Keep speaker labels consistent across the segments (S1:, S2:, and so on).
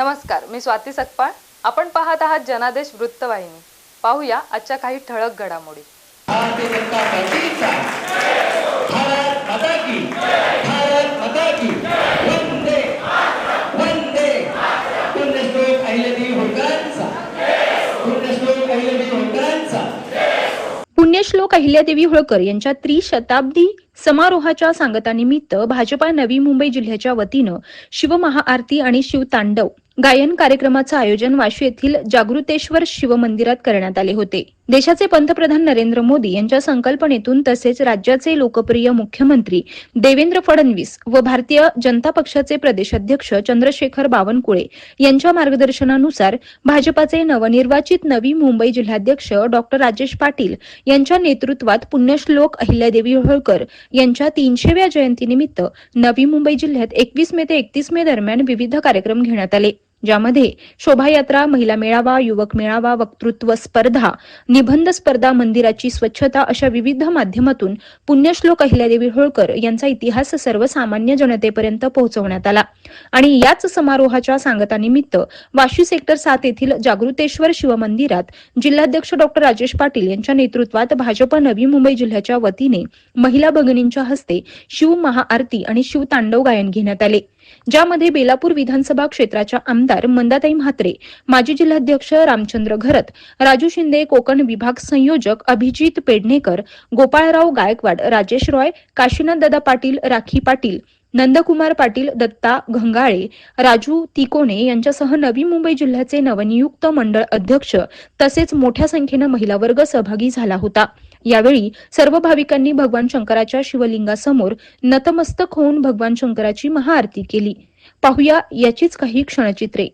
S1: नमस्कार मी स्वाती सकपाळ. आपण पाहत आहात जनादेश वृत्तवाहिनी. पाहूया आजच्या काही ठळक घडामोडी.
S2: पुण्यश्लोक अहिल्यादेवी पुण्यश्लोक अहिल्यादेवी
S3: होळकर यांच्या त्रिशताब्दी समारोहाच्या सांगतानिमित्त भाजपा नवी मुंबई जिल्ह्याच्या वतीनं शिवमहाआरती आणि शिवतांडव गायन कार्यक्रमाचं आयोजन वाशी येथील जागृतेश्वर शिवमंदिरात करण्यात आले होते. देशाचे पंतप्रधान नरेंद्र मोदी यांच्या संकल्पनेतून तसेच राज्याचे लोकप्रिय मुख्यमंत्री देवेंद्र फडणवीस व भारतीय जनता पक्षाचे प्रदेशाध्यक्ष चंद्रशेखर बावनकुळे यांच्या मार्गदर्शनानुसार भाजपाचे नवनिर्वाचित नवी मुंबई जिल्हाध्यक्ष डॉक्टर राजेश पाटील यांच्या नेतृत्वात पुण्यश्लोक अहिल्यादेवी होळकर यांच्या तीनशेव्या जयंतीनिमित्त नवी मुंबई जिल्ह्यात एकवीस मे ते एकतीस मे दरम्यान विविध कार्यक्रम घेण्यात आले. ज्यामध्ये शोभायात्रा महिला मेळावा युवक मेळावा वक्तृत्व स्पर्धा निबंध स्पर्धा मंदिराची स्वच्छता अशा विविध माध्यमातून पुण्यश्लोक अहिल्यादेवी होळकर यांचा इतिहास सर्वसामान्य जनतेपर्यंत पोहोचवण्यात आला. आणि याच समारोहाच्या सांगतानिमित्त वाशी सेक्टर सात येथील जागृतेश्वर शिवमंदिरात जिल्हाध्यक्ष डॉक्टर राजेश पाटील यांच्या नेतृत्वात भाजप नवी मुंबई जिल्ह्याच्या वतीने महिला भगिनींच्या हस्ते शिव महाआरती आणि शिव तांडव गायन घेण्यात आले. ज्यामध्ये बेलापूर विधानसभा क्षेत्राच्या आमदार मंदाताई म्हात्रे माजी जिल्हाध्यक्ष रामचंद्र घरत राजू शिंदे कोकण विभाग संयोजक अभिजित पेडणेकर गोपाळराव गायकवाड राजेश रॉय काशीनाथ दादा पाटील राखी पाटील नंदकुमार पाटील दत्ता घंगाळे राजू तिकोणे यांच्यासह नवी मुंबई जिल्ह्याचे नवनियुक्त मंडळ अध्यक्ष तसेच मोठ्या संख्येनं महिला वर्ग सहभागी झाला होता. यावेळी सर्व भाविकांनी भगवान शंकराच्या शिवलिंगासमोर नतमस्तक होऊन भगवान शंकराची महाआरती केली. पाहुया याचीच काही क्षणचित्रे.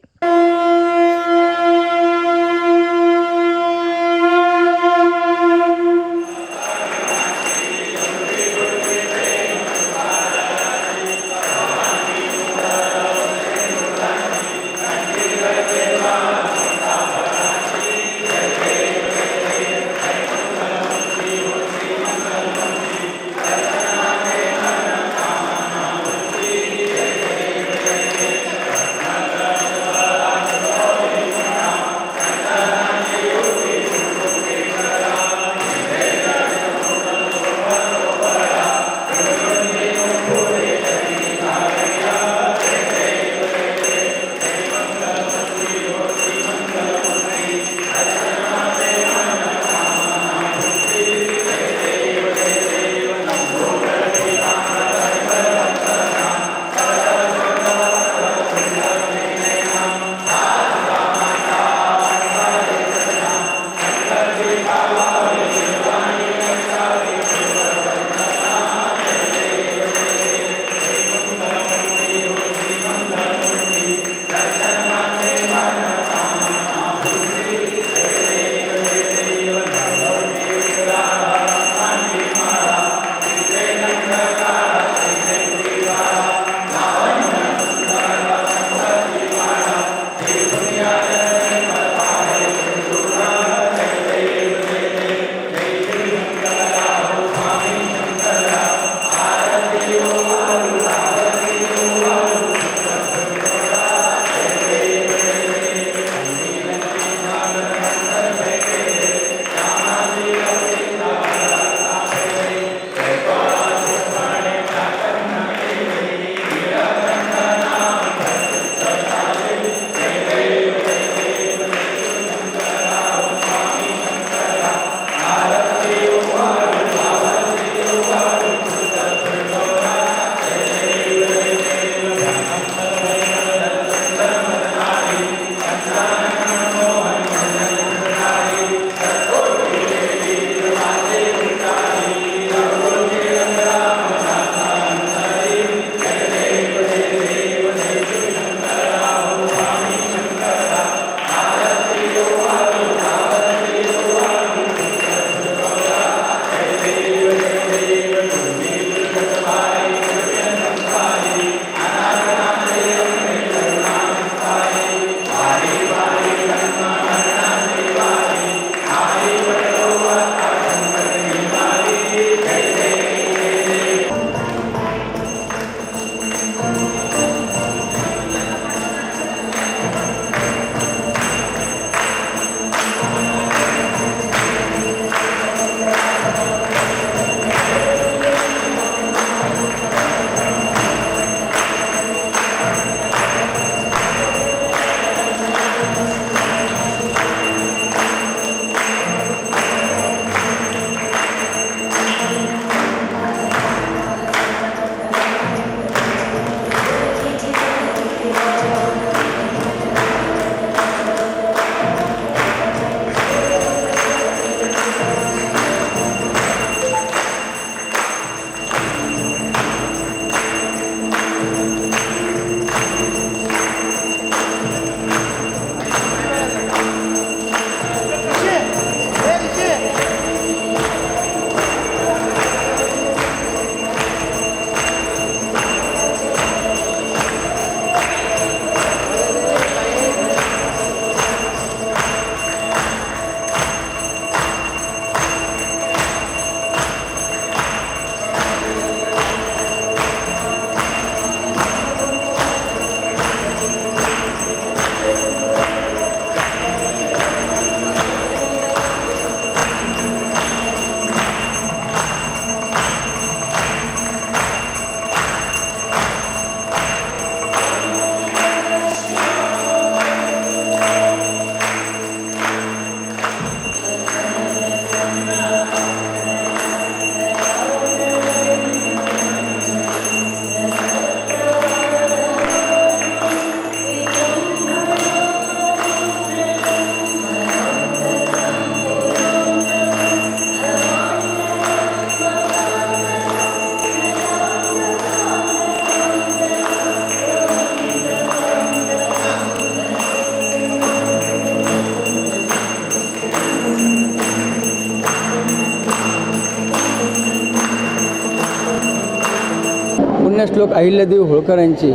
S4: श्लोक अहिल्यादेवी होळकरांची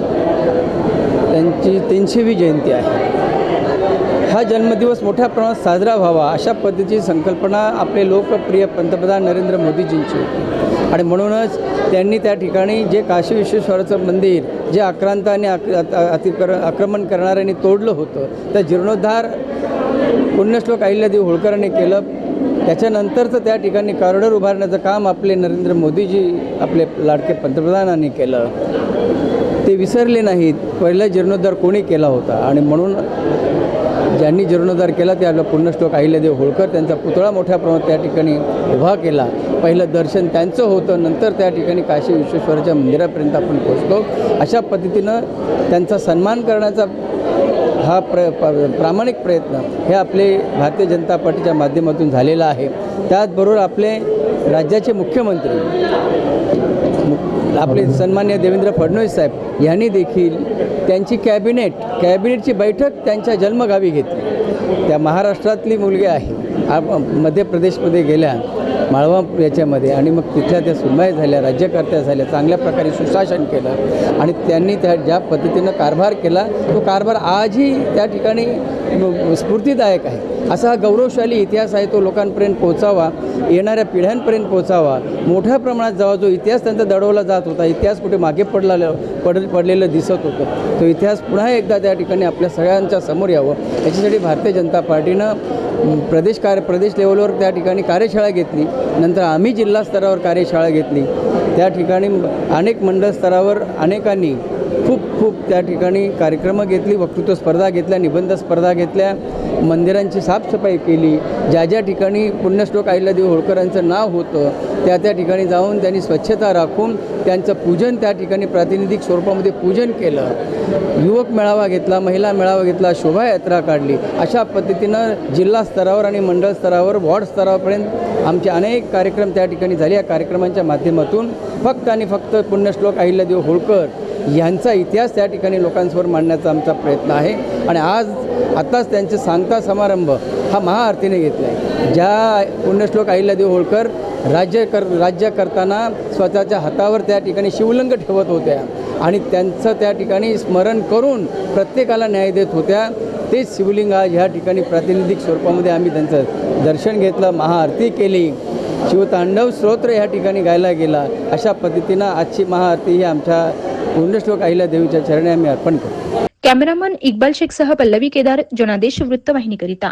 S4: त्यांची तीनशेवी जयंती आहे. हा जन्मदिवस मोठ्या प्रमाणात साजरा व्हावा अशा पद्धतीची संकल्पना आपले लोकप्रिय पंतप्रधान नरेंद्र मोदीजींची होती. आणि म्हणूनच त्यांनी त्या ठिकाणी जे काशी विश्वेश्वराचं मंदिर जे आक्रांताने आणि आक आक्रमण करणाऱ्यांनी तोडलं होतं त्या जीर्णोद्धार पुण्यश्लोक अहिल्यादेवी होळकरांनी केलं. त्याच्यानंतरचं त्या ठिकाणी कॉरिडॉर उभारण्याचं काम आपले नरेंद्र मोदीजी आपले लाडके पंतप्रधानांनी केलं. ते विसरले नाहीत. पहिला जीर्णोद्धार कोणी केला होता? आणि म्हणून ज्यांनी जीर्णोद्धार केला ते आपला पुण्यश्लोक अहिल्यादेव होळकर त्यांचा पुतळा मोठ्या प्रमाणात त्या ठिकाणी उभा केला. पहिलं दर्शन त्यांचं होतं. नंतर त्या ठिकाणी काशी विश्वेश्वराच्या मंदिरापर्यंत आपण पोचतो अशा पद्धतीनं त्यांचा सन्मान करण्याचा हा प्र प्रामाणिक प्रयत्न हे आपले भारतीय जनता पार्टीच्या माध्यमातून झालेला आहे. त्याचबरोबर आपले राज्याचे मुख्यमंत्री आपले सन्मान्य देवेंद्र फडणवीस साहेब यांनी देखील त्यांची कॅबिनेट कॅबिनेटची बैठक त्यांच्या जन्मगावी घेतली. त्या महाराष्ट्रातली मुलगी आहे. आप मध्य प्रदेशमध्ये गेल्या. माळवा याच्यामध्ये आणि मग तिथल्या त्या सुनवाई झाल्या राज्यकर्त्या झाल्या चांगल्या प्रकारे सुशासन केलं आणि त्यांनी त्या ज्या पद्धतीनं कारभार केला तो कारभार आजही त्या ठिकाणी स्फूर्तीदायक आहे. असा हा गौरवशाली इतिहास आहे तो लोकांपर्यंत पोहोचावा येणाऱ्या पिढ्यांपर्यंत पोहोचावा. मोठ्या प्रमाणात जेव्हा जो इतिहास त्यांचा दडवला जात होता इतिहास कुठे मागे पडला पड पडलेलं दिसत होतं तो इतिहास पुन्हा एकदा त्या ठिकाणी आपल्या सगळ्यांच्या समोर यावं. याच्यासाठी भारतीय जनता पार्टीनं प्रदेश कार्य प्रदेश लेवलवर त्या ठिकाणी कार्यशाळा घेतली. नंतर आम्ही जिल्हा स्तरावर कार्यशाळा घेतली. त्या ठिकाणी अनेक मंडळ स्तरावर अनेकांनी खूप खूप त्या ठिकाणी कार्यक्रमं घेतली वक्तृत्व स्पर्धा घेतल्या निबंध स्पर्धा घेतल्या मंदिरांची साफसफाई केली. ज्या ज्या ठिकाणी पुण्यश्लोक अहिल्यादेवी होळकरांचं नाव होतं त्या त्या ठिकाणी जाऊन त्यांनी स्वच्छता राखून त्यांचं पूजन त्या ठिकाणी प्रातिनिधिक स्वरूपामध्ये पूजन केलं. युवक मेळावा घेतला महिला मेळावा घेतला शोभायात्रा काढली. अशा पद्धतीनं जिल्हा स्तरावर आणि मंडळ स्तरावर वॉर्ड स्तरापर्यंत आमचे अनेक कार्यक्रम त्या ठिकाणी झाले. या कार्यक्रमांच्या माध्यमातून फक्त आणि फक्त पुण्यश्लोक अहिल्यादेव होळकर यांचा इतिहास त्या ठिकाणी लोकांसमोर मांडण्याचा आमचा प्रयत्न आहे. आणि आज आत्ताच त्यांचे सांगता समारंभ हा महाआरतीने घेतला आहे. ज्या पुण्यश्लोक अहिल्यादेव होळकर राज्य कर राज्य करताना स्वतःच्या हातावर त्या ठिकाणी शिवलिंग ठेवत होत्या. आणि त्यांचं त्या ठिकाणी स्मरण करून प्रत्येकाला न्याय देत होत्या. तेच शिवलिंग आज ह्या ठिकाणी प्रातिनिधिक स्वरूपामध्ये आम्ही त्यांचं दर्शन घेतलं महाआरती केली. शिवतांडव स्तोत्र ह्या ठिकाणी गायला गेला. अशा पद्धतीनं आजची महाआरती ही आमच्या पुण्यश्लोक अहिल्यादेवीच्या चरणी आम्ही अर्पण करतो.
S3: कॅमेरामन इक्बाल शेख सह पल्लवी केदार जनादेश वृत्तवाहिनीकरिता.